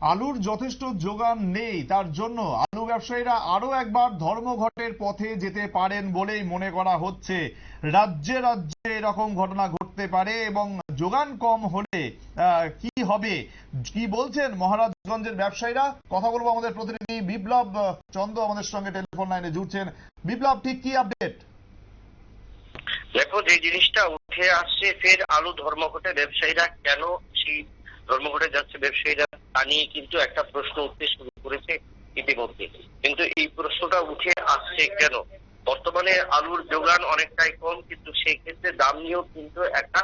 আলুর যথেষ্ট যোগান নেই, তার জন্য আলু ব্যবসায়ীরা আরও একবার ধর্মঘটের পথে যেতে পারেন বলেই মনে করা হচ্ছে। রাজ্যে রাজ্যে এরকম ঘটনা ঘটতে পারে এবং যোগান কম হলে কি হবে? কি বলছেন মহারাজগঞ্জের ব্যবসায়ীরা? কথা বলব আমাদের প্রতিনিধি বিপ্লব চন্দ আমাদের সঙ্গে টেলিফোন লাইনে জুড়ছেন। বিপ্লব, ঠিক কি আপডেট? দেখো, যে জিনিসটা উঠে আসছে, ফের আলু ধর্মঘটে ব্যবসায়ীরা কেন সেই ধর্মঘটে যাচ্ছে? ব্যবসায়ীরা তা নিয়ে কিন্তু একটা প্রশ্ন উঠতে শুরু করেছে ইতিমধ্যে। কিন্তু এই প্রশ্নটা উঠে আসছে কেন? বর্তমানে আলুর যোগান অনেকটাই কম, কিন্তু সেই ক্ষেত্রে দাম নিয়েও কিন্তু একটা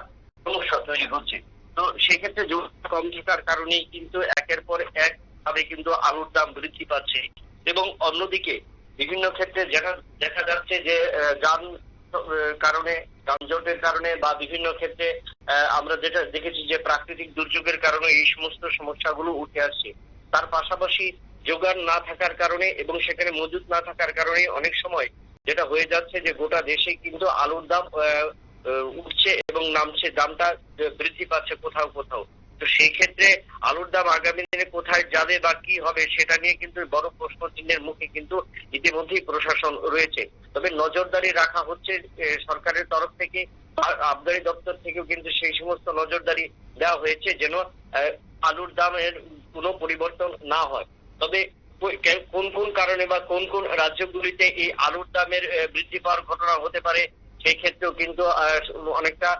সমস্যা তৈরি হচ্ছে। তো সেই ক্ষেত্রে যোগান কম থাকার কারণেই কিন্তু একের পর এক ভাবে কিন্তু আলুর দাম বৃদ্ধি পাচ্ছে। এবং অন্যদিকে বিভিন্ন ক্ষেত্রে দেখা দেখা যাচ্ছে যে যান কারণে, যানজটের কারণে বা বিভিন্ন ক্ষেত্রে আমরা যেটা দেখেছি যে প্রাকৃতিক দুর্যোগের কারণে এই সমস্ত সমস্যাগুলো উঠে আসছে। তার পাশাপাশি যোগান না থাকার কারণে এবং সেখানে মজুদ না থাকার কারণে অনেক সময় যেটা হয়ে যাচ্ছে যে গোটা দেশে কিন্তু আলুর দাম উঠছে এবং নামছে, দামটা বৃদ্ধি পাচ্ছে কোথাও কোথাও। তো সেই ক্ষেত্রে আলুর দাম আগামী দিনে কোথায় যাবে বা কি হবে সেটা নিয়ে কিন্তু বড় প্রশ্ন চিহ্নের মুখে কিন্তু ইতিমধ্যেই প্রশাসন রয়েছে। তবে নজরদারি রাখা হচ্ছে সরকারের তরফ থেকে আবগারি দপ্তর থেকেও কিন্তু সেই সমস্ত নজরদারি দেওয়া হয়েছে যেন আলুর দামের কোনো পরিবর্তন না হয়। তবে কোন কোন কারণে বা কোন কোন রাজ্যগুলিতে এই আলুর দামের বৃদ্ধি পাওয়ার ঘটনা হতে পারে সেই ক্ষেত্রেও কিন্তু অনেকটা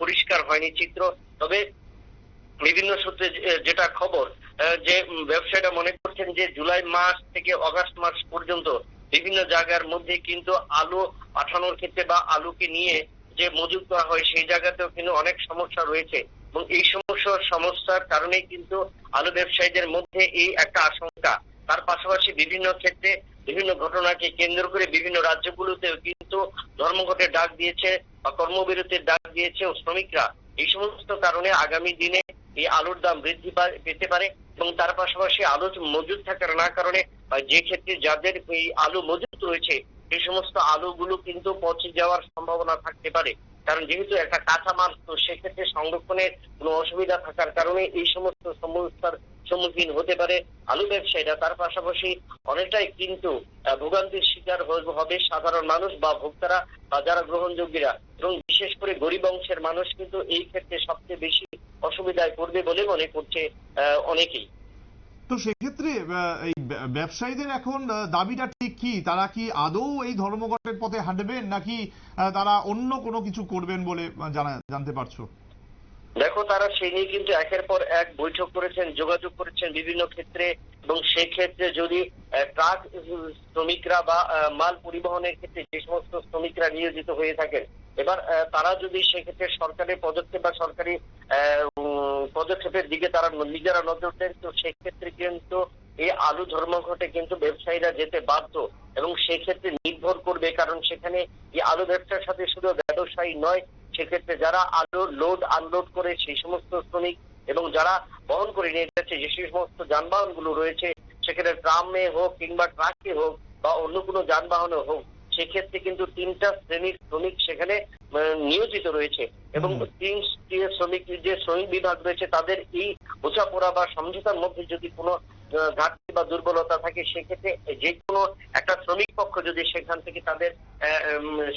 পরিষ্কার হয়নি চিত্র। তবে বিভিন্ন সূত্রে যেটা খবর যে ব্যবসায়ীরা মনে করছেন যে জুলাই মাস থেকে অগাস্ট মাস পর্যন্ত বিভিন্ন জায়গার মধ্যে কিন্তু আলু পাঠানোর ক্ষেত্রে বা আলুকে নিয়ে যে মজুত করা হয়, সেই জায়গাতেও কিন্তু অনেক সমস্যা রয়েছে। এবং এই সমস্যার সমস্যার কারণেই কিন্তু আলু ব্যবসায়ীদের মধ্যে এই একটা আশঙ্কা। তার পাশাপাশি বিভিন্ন ক্ষেত্রে বিভিন্ন ঘটনাকে কেন্দ্র করে বিভিন্ন রাজ্যগুলোতেও কিন্তু ধর্মঘটের ডাক দিয়েছে বা কর্মবিরতির ডাক দিয়েছে ও শ্রমিকরা। এই সমস্ত কারণে আগামী দিনে এই আলুর দাম বৃদ্ধি পেতে পারে এবং তার পাশাপাশি আলু মজুদ থাকার না কারণে যে ক্ষেত্রে যাদের এই আলু মজুদ রয়েছে সেই সমস্ত আলুগুলো কিন্তু পচে যাওয়ার সম্ভাবনা থাকতে পারে। কারণ যেহেতু একটা কাঁচা কাঁচামাল, তো সেক্ষেত্রে সংরক্ষণের কোনো অসুবিধা থাকার কারণে এই সমস্ত সমস্যার সম্মুখীন হতে পারে আলু ব্যবসায়ীরা। তার পাশাপাশি অনেকটাই কিন্তু ভোগান্তির শিকার হবে সাধারণ মানুষ বা ভোক্তারা বা যারা গ্রহণযোগ্যরা। এবং বিশেষ করে গরিব অংশের মানুষ কিন্তু এই ক্ষেত্রে সবচেয়ে বেশি অসুবিধায় পড়বে বলে মনে করছে অনেকেই। তো সেক্ষেত্রে এই ব্যবসায়ীদের এখন দাবিটা ঠিক কি? তারা কি আদৌ এই ধর্মঘটের পথে হাঁটবেন নাকি তারা অন্য কোনো কিছু করবেন বলে জানা জানতে পারছ? দেখো তারা সেই নিয়ে কিন্তু একের পর এক বৈঠক করেছেন যোগাযোগ করেছেন বিভিন্ন ক্ষেত্রে এবং সেই ক্ষেত্রে যদি ট্রাক শ্রমিকরা বা মাল পরিবহনের ক্ষেত্রে যে সমস্ত শ্রমিকরা নিয়োজিত হয়ে থাকেন এবার তারা যদি সেক্ষেত্রে সরকারি পদক্ষেপ বা সরকারি পদক্ষেপের দিকে তারা নিজেরা নজর দেন, তো সেক্ষেত্রে কিন্তু এই আলু ধর্মঘটে কিন্তু ব্যবসায়ীরা যেতে বাধ্য এবং সেক্ষেত্রে নির্ভর করবে, কারণ সেখানে এই আলু ব্যবসার সাথে শুধু ব্যবসায়ী নয়, সেক্ষেত্রে যারা আলু লোড, আনলোড করে সেই সমস্ত শ্রমিক এবং যারা বহন করে নিয়ে যাচ্ছে, যে সমস্ত যানবাহনগুলো রয়েছে, সেখানে ট্রামে হোক কিংবা ট্রাকে হোক বা অন্য কোনো যানবাহনে হোক সেক্ষেত্রে কিন্তু তিনটা শ্রেণির শ্রমিক সেখানে নিয়োজিত রয়েছে। এবং তিন শ্রমিক যে শ্রমিক বিভাগ রয়েছে তাদের এই বোঝাপড়া বা সমঝোতার মধ্যে যদি কোনো ঘাটতি বা দুর্বলতা থাকে, সেক্ষেত্রে যে কোনো একটা শ্রমিক পক্ষ যদি সেখান থেকে তাদের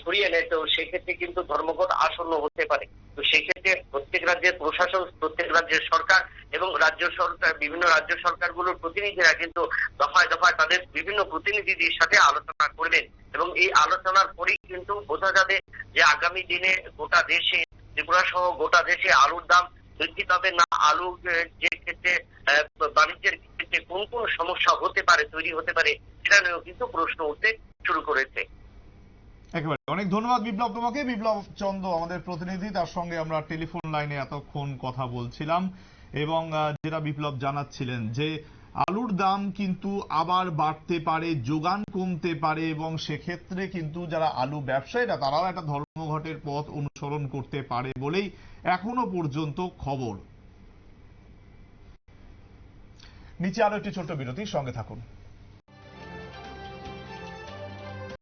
সরিয়ে নেয়, তো সেক্ষেত্রে কিন্তু ধর্মঘট আসন্ন হতে পারে। তো সেক্ষেত্রে প্রত্যেক রাজ্যের প্রশাসন, প্রত্যেক রাজ্যের সরকার এবং রাজ্য সরকার, বিভিন্ন রাজ্য সরকারগুলোর প্রতিনিধিরা কিন্তু দফায় দফায় তাদের বিভিন্ন প্রতিনিধিদের সাথে আলোচনা করবেন এবং এই আলোচনার পরেই কিন্তু বোঝা যাবে যে আগামী দিনে গোটা দেশে, ত্রিপুরা সহ গোটা দেশে আলুর দাম বৃদ্ধি পাবে না। আলু যে ক্ষেত্রে কোন কোন সমস্যা হতে পারে, তৈরি হতে পারে, সেটা নিয়েও কিন্তু প্রশ্ন উঠতে শুরু করেছে। একেবারে। অনেক ধন্যবাদ বিপ্লব তোমাকে। বিপ্লব চন্দ আমাদের প্রতিনিধি, তার সঙ্গে আমরা টেলিফোন লাইনে এতক্ষণ কথা বলছিলাম এবং যেটা বিপ্লব জানাচ্ছিলেন যে আলুর দাম কিন্তু আবার বাড়তে পারে, যোগান কমতে পারে এবং সেক্ষেত্রে কিন্তু যারা আলু ব্যবসায়ীরা, তারাও একটা ধর্মঘটের পথ অনুসরণ করতে পারে বলেই এখনও পর্যন্ত খবর। নিচে আরও একটি ছোট্ট বিরতির সঙ্গে থাকুন।